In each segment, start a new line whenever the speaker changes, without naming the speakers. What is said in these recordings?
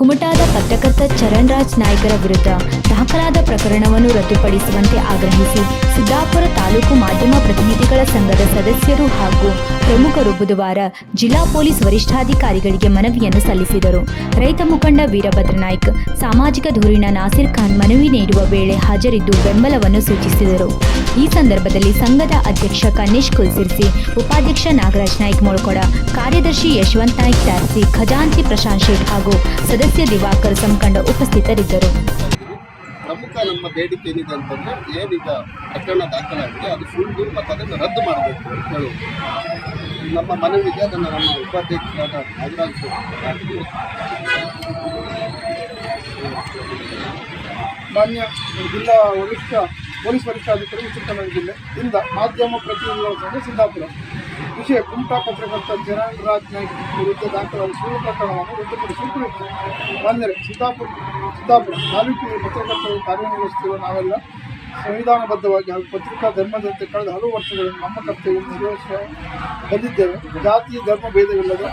ಕುಮಟಾದ ಪತ್ರಕರ್ತ ಚರಣ್ ರಾಜ್ ನಾಯ್ಕರ ವಿರುದ್ಧ ದಾಖಲಾದ ಪ್ರಕರಣವನ್ನು ರದ್ದುಪಡಿಸುವಂತೆ ಆಗ್ರಹಿಸಿ ಸಿದ್ದಾಪುರ ತಾಲೂಕು ಮಾಧ್ಯಮ ಪ್ರತಿನಿಧಿಗಳ ಸಂಘದ ಸದಸ್ಯರು ಹಾಗೂ ಪ್ರಮುಖರು ಬುಧವಾರ ಜಿಲ್ಲಾ ಪೊಲೀಸ್ ವರಿಷ್ಠಾಧಿಕಾರಿಗಳಿಗೆ ಮನವಿಯನ್ನು ಸಲ್ಲಿಸಿದರು. ರೈತ ಮುಖಂಡ ವೀರಭದ್ರ ನಾಯ್ಕ್, ಸಾಮಾಜಿಕ ಧೂರಿನ ನಾಸಿರ್ ಖಾನ್ ಮನವಿ ನೀಡುವ ವೇಳೆ ಹಾಜರಿದ್ದು ಬೆಂಬಲವನ್ನು ಸೂಚಿಸಿದರು. ಈ ಸಂದರ್ಭದಲ್ಲಿ ಸಂಘದ ಅಧ್ಯಕ್ಷ ಕನ್ನೇಶ್ ಕುಲ್ಸಿರ್ಸಿ, ಉಪಾಧ್ಯಕ್ಷ ನಾಗರಾಜ್ ನಾಯ್ಕ ಮೊಳ್ಕೊಡ, ಕಾರ್ಯದರ್ಶಿ ಯಶವಂತ್ ನಾಯ್ಕ್ ತಾರ್ಸಿ ಖಜಾಂಚಿ ಪ್ರಶಾಂತ್ ಶೇಟ್ ಹಾಗೂ ಸದಸ್ಯ ದಿವಾಕರ್ ಸಂಕಂಡ ಉಪಸ್ಥಿತರಿದ್ದರು.
ಪ್ರಮುಖ ನಮ್ಮ ಬೇಡಿಕೆ ಏನಿದೆ ಅಂತಂದ್ರೆ ಏನೀಗ ಪ್ರಕರಣ ದಾಖಲಾಗಿದೆ, ಅದು ಸುಳ್ಳು ಮತ್ತು ಅದನ್ನು ರದ್ದು ಮಾಡಬೇಕು ಅಂತ ಹೇಳುವುದು. ನಮ್ಮ ಮನವಿಗೆ ಅದನ್ನು ನಮ್ಮ ಉಪಾಧ್ಯಕ್ಷರಾದ ನಾಗರಾಜ್
ಮಾನ್ಯ ಜಿಲ್ಲಾ ವರಿಷ್ಠ, ಪೊಲೀಸ್ ವರಿಷ್ಠಾಧಿಕಾರಿ ಕನ್ನಡ ಜಿಲ್ಲೆ ಇಂದ ಮಾಧ್ಯಮ ಪ್ರತಿನಿಧಿಗಳ ಸಿದ್ದಾಪುರ. ವಿಷಯ ಕುಮಟಾ ಪತ್ರಕರ್ತ ಚರಣ್ ರಾಜ್ ನಾಯ್ಕ್ ವಿರುದ್ಧ ದಾಖಲಾದ ಸುಳ್ಳು ಪ್ರಕರಣವನ್ನು ರದ್ದುಪಡಿಸುವ ಕುರಿತು ಬಂದರೆ ಸಿದ್ದಾಪುರ ಸಿದ್ದಾಪುರ ತಾಲೂಕಿನ ಪತ್ರಕರ್ತರು ಕಾರ್ಯನಿರ್ವಹಿಸುತ್ತಿರುವ ನಾವೆಲ್ಲ ಸಂವಿಧಾನಬದ್ಧವಾಗಿ ಹಾಗೂ ಪತ್ರಿಕಾ ಧರ್ಮದಂತೆ ಕಳೆದ ಹಲವು ವರ್ಷಗಳಿಂದ ನಮ್ಮ ಕರ್ತವ್ಯವನ್ನು ನಿರ್ವಹಿಸುವ ಬಂದಿದ್ದೇವೆ ಜಾತಿ, ಧರ್ಮ ಭೇದವಿಲ್ಲದೆ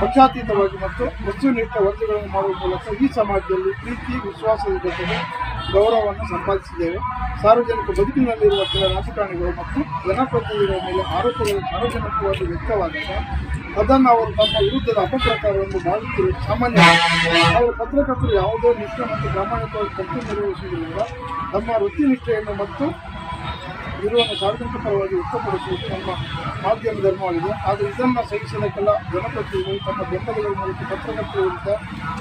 ಪಕ್ಷಾತೀತವಾಗಿ ಮತ್ತು ವಸ್ತುನಿಷ್ಠ ವರದಿಗಳನ್ನು ಮಾಡುವ ಮೂಲಕ ಈ ಸಮಾಜದಲ್ಲಿ ಪ್ರೀತಿ, ವಿಶ್ವಾಸದ ಜೊತೆಗೆ ಗೌರವವನ್ನು ಸಂಪಾದಿಸಿದ್ದೇವೆ. ಸಾರ್ವಜನಿಕ ಬದುಕಿನಲ್ಲಿರುವ ಕೆಲ ರಾಜಕಾರಣಿಗಳು ಮತ್ತು ಜನಪ್ರತಿನಿಧಿಗಳ ಮೇಲೆ ಆರೋಪಗಳು ಸಾರ್ವಜನಿಕವಾಗಿ ವ್ಯಕ್ತವಾದಾಗ ಅದನ್ನು ಅವರು ತಮ್ಮ ವಿರುದ್ಧದ ಅಪಪ್ರಕಾರವನ್ನು ಭಾವಿಸಿರುವ ಸಾಮಾನ್ಯ ಅವರು ಪತ್ರಕರ್ತರು ಯಾವುದೋ ನಿಷ್ಠೆ ಮತ್ತು ಪ್ರಾಮಾಣಿಕವಾಗಿ ಕರ್ತವ್ಯ ನಿರ್ವಹಿಸುವುದರಿಂದ ತಮ್ಮ ವೃತ್ತಿನಿಷ್ಠೆಯನ್ನು ಮತ್ತು ಇರುವನ್ನು ಸಾರ್ವಜನಿಕ ಪರವಾಗಿ ವ್ಯಕ್ತಪಡಿಸುವುದು ನಮ್ಮ ಮಾಧ್ಯಮ ಧರ್ಮವಾಗಿದೆ. ಆದರೆ ಇದನ್ನು ಸಹಿಸಲಿಕ್ಕೆಲ್ಲ ಜನಪ್ರತಿನಿಧಿಗಳು ತಮ್ಮ ಬೆಂಬಲಿಗಳ ಮೂಲಕ ಪತ್ರಕರ್ತರ ವಿರುದ್ಧ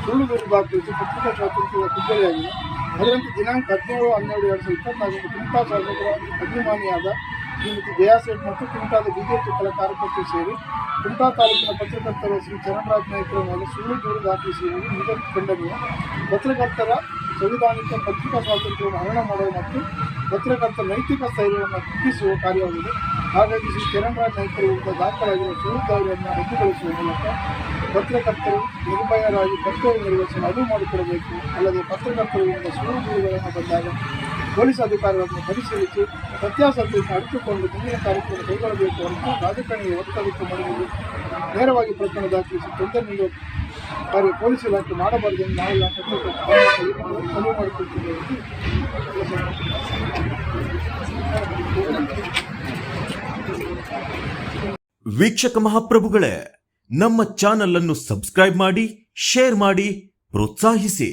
ಸುಳ್ಳು ದೂರು ದಾಖಲಿಸಿ ಪತ್ರಿಕಾ ಸ್ವಾತಂತ್ರ್ಯದ ಕುಗ್ಗಲಿಯಾಗಿದೆ. ಅದರಂತೆ ದಿನಾಂಕ ಹದಿನೇಳು, ಹನ್ನೆರಡು, ಎರಡು ಸಾವಿರದ ಇಪ್ಪತ್ನಾಲ್ಕು ಕುಮಟಾ ಶಾಸಕರ ಅಭಿಮಾನಿಯಾದ ಶ್ರೀಮತಿ ಜಯಾ ಸೇಠ್ ಮತ್ತು ಕುಮಟಾದ ಬಿಜೆಪಿ ಕೆಲ ಕಾರ್ಯಕರ್ತರು ಸೇರಿ ಕುಮಟಾ ತಾಲೂಕಿನ ಪತ್ರಕರ್ತರ ಶ್ರೀ ಚರಣರಾಜ್ ನಾಯ್ಕರ ಮೇಲೆ ಸುಳ್ಳು ದೂರು ದಾಖಲಿಸಿರುವುದು ನಿಜ ಖಂಡನೀಯ. ಪತ್ರಕರ್ತರ ಸಂವಿಧಾನಿಕ ಪತ್ರಿಕಾ ಸ್ವಾತಂತ್ರ್ಯವನ್ನು ಹರಣ ಮಾಡುವ ಮತ್ತು ಪತ್ರಕರ್ತ ನೈತಿಕ ಸ್ಥೈರ್ಯವನ್ನು ಕುಗ್ಗಿಸುವ ಕಾರ್ಯವಾಗಿದೆ. ಹಾಗಾಗಿ ಶ್ರೀ ಚರಣರಾಜ್ ನಾಯ್ಕರ ವಿರುದ್ಧ ದಾಖಲಾಗಿರುವ ಸುಳ್ಳು ರದ್ದುಗೊಳಿಸುವ ಮೂಲಕ ಪತ್ರಕರ್ತರು ನಿರ್ಭಯರಾಗಿ ಕರ್ತವ್ಯ ನಿರ್ವಹಿಸಲು ಅನುವು ಮಾಡಿಕೊಡಬೇಕು. ಅಲ್ಲದೆ ಪತ್ರಕರ್ತರು ವಿರುದ್ಧ ಸುಳ್ಳು ದೂರುಗಳನ್ನು ಬಂದಾಗ ಪೊಲೀಸ್ ಅಧಿಕಾರಿಗಳನ್ನು ಪರಿಶೀಲಿಸಿ ಸತ್ಯಾಸತ್ಯತೆ ಅರಿತುಕೊಂಡು ಮುಂದಿನ ಕಾರ್ಯಕ್ರಮ ಕೈಗೊಳ್ಳಬೇಕು ಅಂತ ರಾಜಕಾರಣಿಗೆ ಒತ್ತಡಕ್ಕೆ ಮಾಡುವುದು ನೇರವಾಗಿ ಪ್ರಕರಣ ದಾಖಲಿಸಿ ತೊಂದರೆ ನೀಡುವ ಕಾರ್ಯ ಪೊಲೀಸ್ ಇಲಾಖೆ ಮಾಡಬಾರದು ನಾವೆಲ್ಲ ಅನುವು ಮಾಡಿಕೊಳ್ತಿದ್ದೇವೆ
ವೀಕ್ಷಕ ಮಹಾಪ್ರಭುಗಳೇ, ನಮ್ಮ ಚಾನಲ್ ಅನ್ನು ಸಬ್ಸ್ಕ್ರೈಬ್ ಮಾಡಿ, ಶೇರ್ ಮಾಡಿ, ಪ್ರೋತ್ಸಾಹಿಸಿ.